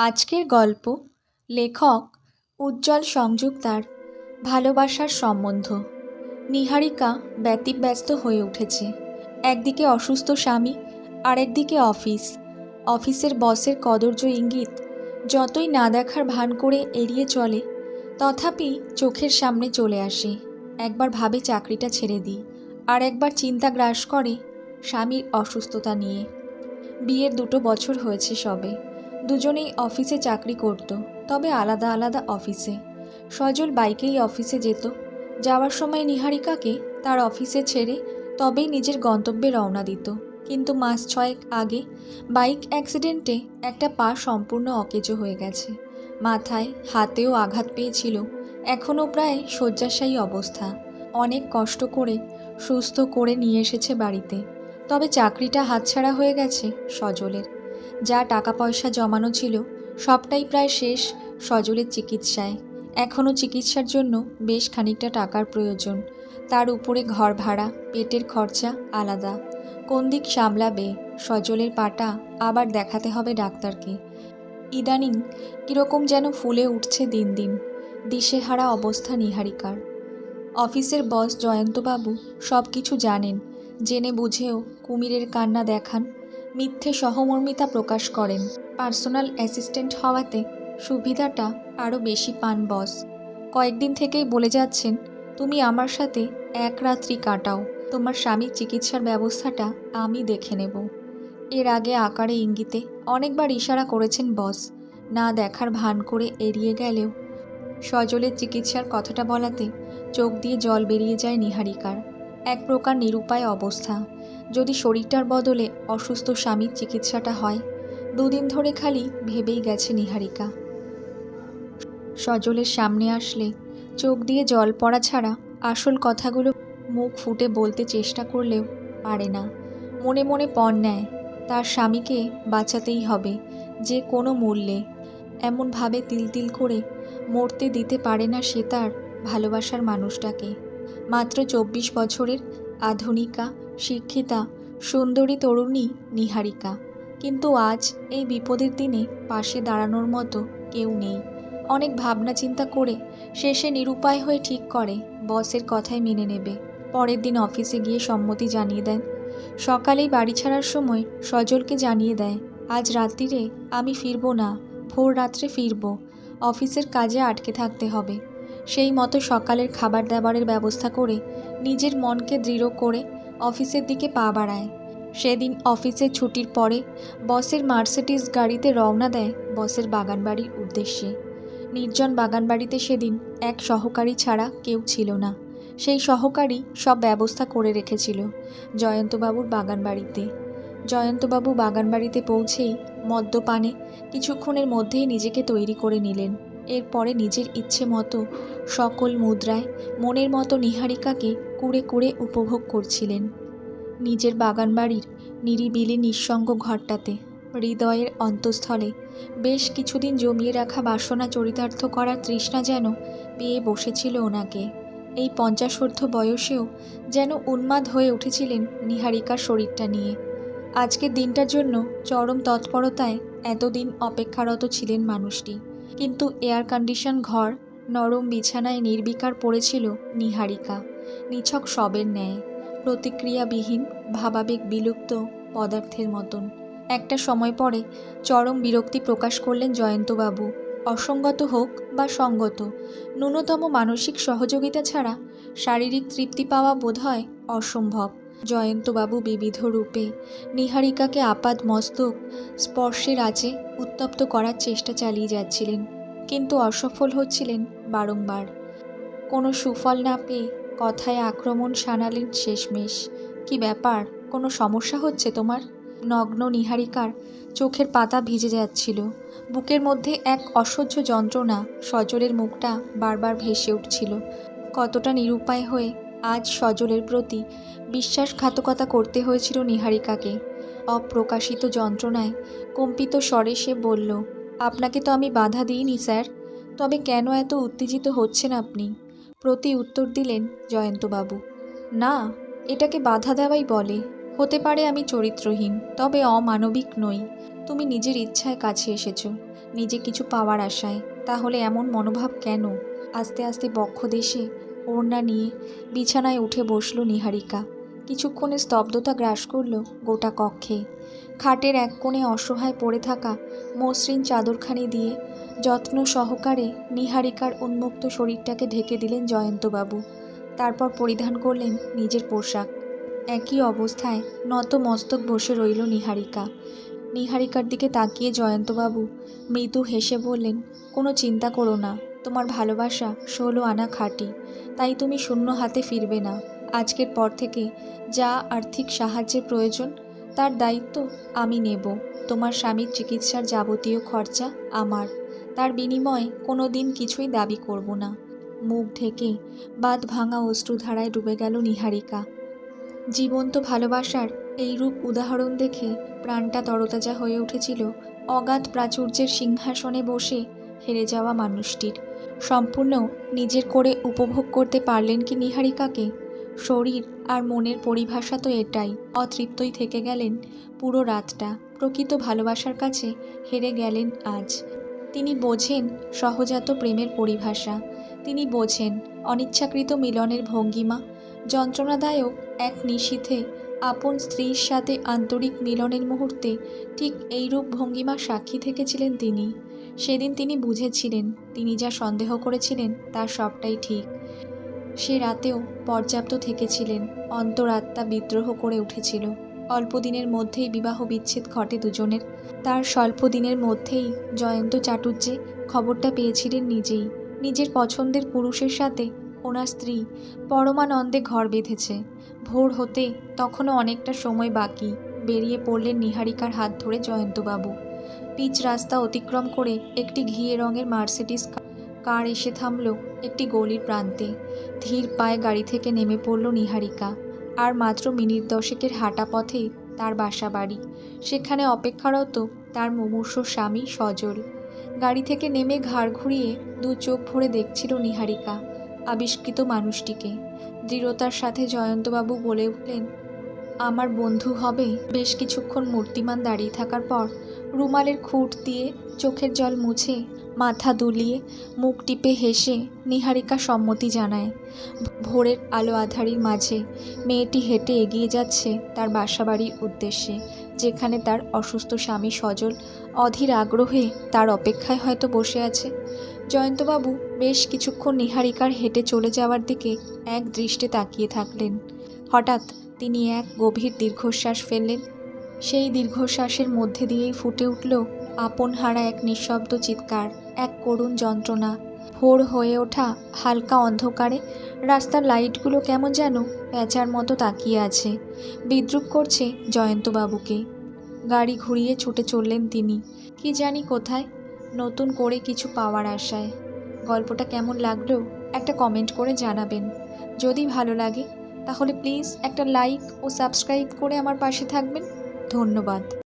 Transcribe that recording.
আজকের গল্প, লেখক, উজ্জ্বল সংযুক্তার ভালোবাসার সম্বন্ধ। নিহারিকা ব্যতিব্যস্ত হয়ে উঠেছে। একদিকে অসুস্থ স্বামী, আরেকদিকে অফিস। অফিসের বসের কদর্য ইঙ্গিত, যতই না দেখার ভান করে এড়িয়ে চলে, তথাপি চোখের সামনে চলে আসে। একবার ভাবে চাকরিটা ছেড়ে দিই, আর একবার চিন্তা গ্রাস করে স্বামীর অসুস্থতা নিয়ে। বিয়ের দুটো বছর হয়েছে সবে। দুজনেই অফিসে চাকরি করত, তবে আলাদা আলাদা অফিসে। সজল বাইকেই অফিসে যেত। যাওয়ার সময় নিহারিকাকে তার অফিসে ছেড়ে তবেই নিজের গন্তব্যে রওনা দিত। কিন্তু মাস ছয়েক আগে বাইক অ্যাক্সিডেন্টে একটা পা সম্পূর্ণ অকেজো হয়ে গেছে। মাথায়, হাতেও আঘাত পেয়েছিল। এখনও প্রায় শয্যাশায়ী অবস্থা। অনেক কষ্ট করে, সুস্থ করে নিয়ে এসেছে বাড়িতে। তবে চাকরিটা হাতছাড়া হয়ে গেছে সজলের। যা টাকা পয়সা জমানো ছিল, সবটাই প্রায় শেষ সজলের চিকিৎসায়। এখনও চিকিৎসার জন্য বেশ খানিকটা টাকার প্রয়োজন। তার উপরে ঘর ভাড়া, পেটের খরচা আলাদা। কোন দিক সামলাবে, সজলের পাটা আবার দেখাতে হবে ডাক্তারকে। ইদানিং কীরকম যেন ফুলে উঠছে দিন দিন। দিশেহারা অবস্থা নিহারিকার। অফিসের বস জয়ন্তবাবু সব কিছু জানেন, জেনে বুঝেও কুমিরের কান্না দেখান মিথ্যে সহমর্মিতা প্রকাশ করেন। পার্সোনাল অ্যাসিস্ট্যান্ট হওয়াতে সুবিধাটা আরও বেশি পান বস। কয়েকদিন থেকেই বলে যাচ্ছেন, তুমি আমার সাথে এক রাত্রি কাটাও। তোমার স্বামীর চিকিৎসার ব্যবস্থাটা আমি দেখে নেব। এর আগে আকারে ইঙ্গিতে অনেকবার ইশারা করেছেন বস। না দেখার ভান করে এড়িয়ে গেলেও সজলের চিকিৎসার কথাটা বলাতে চোখ দিয়ে জল বেরিয়ে যায় নিহারিকার। এক প্রকার নিরুপায় অবস্থা। যদি শরীরটার বদলে অসুস্থ স্বামীর চিকিৎসাটা হয়, দুদিন ধরে খালি ভেবেই গেছে নিহারিকা। সজলের সামনে আসলে চোখ দিয়ে জল পড়া ছাড়া আসল কথাগুলো মুখ ফুটে বলতে চেষ্টা করলেও পারে না। মনে মনে পণ নেয়, তার স্বামীকে বাঁচাতেই হবে, যে কোনো মূল্যে। এমনভাবে তিল তিল করে মরতে দিতে পারে না সে তার ভালোবাসার মানুষটাকে। মাত্র চব্বিশ বছরের আধুনিকা, শিক্ষিতা, সুন্দরী তরুণী নিহারিকা। কিন্তু আজ এই বিপদের দিনে পাশে দাঁড়ানোর মতো কেউ নেই। অনেক ভাবনা চিন্তা করে শেষে নিরুপায় হয়ে ঠিক করে, বসের কথাই মেনে নেবে। পরের দিন অফিসে গিয়ে সম্মতি জানিয়ে দেন। সকালেই বাড়ি ছাড়ার সময় সজলকে জানিয়ে দেয়, আজ রাত্রিরে আমি ফিরবো না, ভোর রাত্রে ফিরবো। অফিসের কাজে আটকে থাকতে হবে। সেই মতো সকালের খাবার দাবারের ব্যবস্থা করে নিজের মনকে দৃঢ় করে অফিসের দিকে পা বাড়ায়। সেদিন অফিসের ছুটির পরে বসের মার্সিডিস গাড়িতে রওনা দেয় বসের বাগানবাড়ির উদ্দেশ্যে। নির্জন বাগানবাড়িতে সেদিন এক সহকারী ছাড়া কেউ ছিল না। সেই সহকারী সব ব্যবস্থা করে রেখেছিল জয়ন্তবাবুর বাগানবাড়িতে। জয়ন্তবাবু বাগানবাড়িতে পৌঁছেই মদ্যপানে কিছুক্ষণের মধ্যেই নিজেকে তৈরি করে নিলেন। এরপরে নিজের ইচ্ছে মতো সকল মুদ্রায় মনের মতো নিহারিকাকে কুড়ে কুড়ে উপভোগ করছিলেন। নিজের বাগানবাড়ির নিরিবিলি নিঃসঙ্গ ঘরটাতে হৃদয়ের অন্তঃস্থলে বেশ কিছুদিন জমিয়ে রাখা বাসনা চরিতার্থ করার তৃষ্ণা যেন পেয়ে বসেছিল ওনাকে। এই পঞ্চাশোর্ধ বয়সেও যেন উন্মাদ হয়ে উঠেছিলেন নিহারিকার শরীরটা নিয়ে। আজকের দিনটার জন্য চরম তৎপরতায় এতদিন অপেক্ষারত ছিলেন মানুষটি। কিন্তু এয়ার কন্ডিশন ঘর, নরম বিছানায় নির্বিকার পড়েছিল নিহারিকা। নিছক সবের ন্যায়, প্রতিক্রিয়াবিহীন, ভাবাবেগ বিলুপ্ত পদার্থের মতন। একটা সময় পরে চরম বিরক্তি প্রকাশ করলেন জয়ন্তবাবু। অসঙ্গত হোক বা সঙ্গত, ন্যূনতম মানসিক সহযোগিতা ছাড়া শারীরিক তৃপ্তি পাওয়া বোধহয় অসম্ভব। জয়ন্তবাবু বিবিধ রূপে নিহারিকাকে আপাদ মস্তক স্পর্শের আঁচে উত্তপ্ত করার চেষ্টা চালিয়ে যাচ্ছিলেন, কিন্তু অসফল হচ্ছিলেন বারংবার। কোনো সুফল না পেয়ে কথায় আক্রমণ শানালেন শেষমেশ। কি ব্যাপার, কোনো সমস্যা হচ্ছে তোমার? নগ্ন নিহারিকার চোখের পাতা ভিজে যাচ্ছিল। বুকের মধ্যে এক অসহ্য যন্ত্রণা সজলের মুখটা বারবার ভেসে উঠছিল। কতটা নিরুপায় হয়ে আজ সজলের প্রতি বিশ্বাসঘাতকতা করতে হয়েছিল নিহারিকাকে। অপ্রকাশিত যন্ত্রণায় কম্পিত স্বরে সে বলল, আপনাকে তো আমি বাধা দিইনি, স্যার। তবে কেন এত উত্তেজিত হচ্ছেন আপনি? প্রতি উত্তর দিলেন জয়ন্তবাবু, না, এটাকে বাধা দেওয়াই বলে। হতে পারে আমি চরিত্রহীন, তবে অমানবিক নই। তুমি নিজের ইচ্ছায় কাছে এসেছ, নিজে কিছু পাওয়ার আশায়। তাহলে এমন মনোভাব কেন? আস্তে আস্তে বক্ষ দেশে ওড়না নিয়ে বিছানায় উঠে বসল নিহারিকা। কিছুক্ষণে স্তব্ধতা গ্রাস করল গোটা কক্ষে। খাটের এক কোণে অসহায় পড়ে থাকা মসৃণ চাদরখানি দিয়ে যত্ন সহকারে নিহারিকার উন্মুক্ত শরীরটাকে ঢেকে দিলেন জয়ন্তবাবু। তারপর পরিধান করলেন নিজের পোশাক। একই অবস্থায় নত মস্তক বসে রইল নিহারিকা। নিহারিকার দিকে তাকিয়ে জয়ন্তবাবু মৃদু হেসে বললেন, কোনো চিন্তা করো না। তোমার ভালোবাসা ষোলো আনা খাঁটি। তাই তুমি শূন্য হাতে ফিরবে না। আজকের পর থেকে যা আর্থিক সাহায্যের প্রয়োজন, তার দায়িত্ব আমি নেব। তোমার স্বামীর চিকিৎসার যাবতীয় খরচা আমার। তার বিনিময়ে কোনো দিন কিছুই দাবি করব না। মুখ ঢেকে বাদ ভাঙা অশ্রুধারায় ডুবে গেল নিহারিকা। জীবন্ত ভালোবাসার এই রূপ উদাহরণ দেখে প্রাণটা তরতাজা হয়ে উঠেছিল অগাধ প্রাচুর্যের সিংহাসনে বসে হেরে যাওয়া মানুষটির। সম্পূর্ণ নিজের করে উপভোগ করতে পারলেন কি নিহারিকাকে? শরীর আর মনের পরিভাষা তো এটাই। অতৃপ্তই থেকে গেলেন পুরো রাতটা। প্রকৃত ভালোবাসার কাছে হেরে গেলেন আজ। তিনি বোঝেন সহজাত প্রেমের পরিভাষা। তিনি বোঝেন অনিচ্ছাকৃত মিলনের ভঙ্গিমা। যন্ত্রণাদায়ক এক নিশীথে আপন স্ত্রীর সাথে আন্তরিক মিলনের মুহূর্তে ঠিক এইরূপ ভঙ্গিমা সাক্ষী থেকেছিলেন তিনি। সেদিন তিনি বুঝেছিলেন, তিনি যা সন্দেহ করেছিলেন তার সবটাই ঠিক। সে রাতেও পর্যাপ্ত থেকেছিলেন, অন্তরাত্মা বিদ্রোহ করে উঠেছিল। অল্প দিনের মধ্যেই বিবাহ বিচ্ছেদ ঘটে দুজনের। তার স্বল্প দিনের মধ্যেই জয়ন্ত চাটুর্যে খবরটা পেয়েছিলেন নিজেই। নিজের পছন্দের পুরুষের সাথে ওনার স্ত্রী পরমানন্দে ঘর বেঁধেছে। ভোর হতে তখনও অনেকটা সময় বাকি। বেরিয়ে পড়লেন নিহারিকার হাত ধরে জয়ন্তবাবু। পিচ রাস্তা অতিক্রম করে একটি ঘিয়ে রঙের মার্সিডিস কার এসে থামল একটি গলির প্রান্তে। ধীর পায়ে গাড়ি থেকে নেমে পড়ল নিহারিকা। আর মাত্র মিনিট দশেকের হাঁটা পথে তার বাসা বাড়ি। সেখানে অপেক্ষারত তার মুমূর্ষ স্বামী সজল। গাড়ি থেকে নেমে ঘাড় ঘুরিয়ে দু চোখ ভরে দেখছিল নিহারিকা, আবিষ্কৃত মানুষটিকে। দৃঢ়তার সাথে জয়ন্তবাবু বলে উঠলেন, আমার বন্ধু হবে। বেশ কিছুক্ষণ মূর্তিমান দাঁড়িয়ে থাকার পর রুমালের খুঁট দিয়ে চোখের জল মুছে, মাথা দুলিয়ে, মুখ টিপে হেসে নিহারিকা সম্মতি জানায়। ভোরের আলো আধারির মাঝে মেয়েটি হেঁটে এগিয়ে যাচ্ছে তার বাসাবাড়ির উদ্দেশ্যে, যেখানে তার অসুস্থ স্বামী সজল অধীর আগ্রহে তার অপেক্ষায় হয়তো বসে আছে। জয়ন্তবাবু বেশ কিছুক্ষণ নিহারিকার হেঁটে চলে যাওয়ার দিকে এক দৃষ্টে তাকিয়ে থাকলেন। হঠাৎ তিনি এক গভীর দীর্ঘশ্বাস ফেললেন। সেই দীর্ঘশ্বাসের মধ্যে দিয়েই ফুটে উঠল আপন হারা এক নিঃশব্দ চিৎকার, এক করুণ যন্ত্রণা। ভোর হয়ে ওঠা হালকা অন্ধকারে রাস্তার লাইটগুলো কেমন যেন প্যাঁচার মতো তাকিয়ে আছে। বিদ্রুপ করছে জয়ন্তবাবুকে। গাড়ি ঘুরিয়ে ছুটে চললেন তিনি। কি জানি কোথায়, নতুন করে কিছু পাওয়ার আশায়। গল্পটা কেমন লাগল একটা কমেন্ট করে জানাবেন। যদি ভালো লাগে, তাহলে প্লিজ একটা লাইক ও সাবস্ক্রাইব করে আমার পাশে থাকবেন। ধন্যবাদ।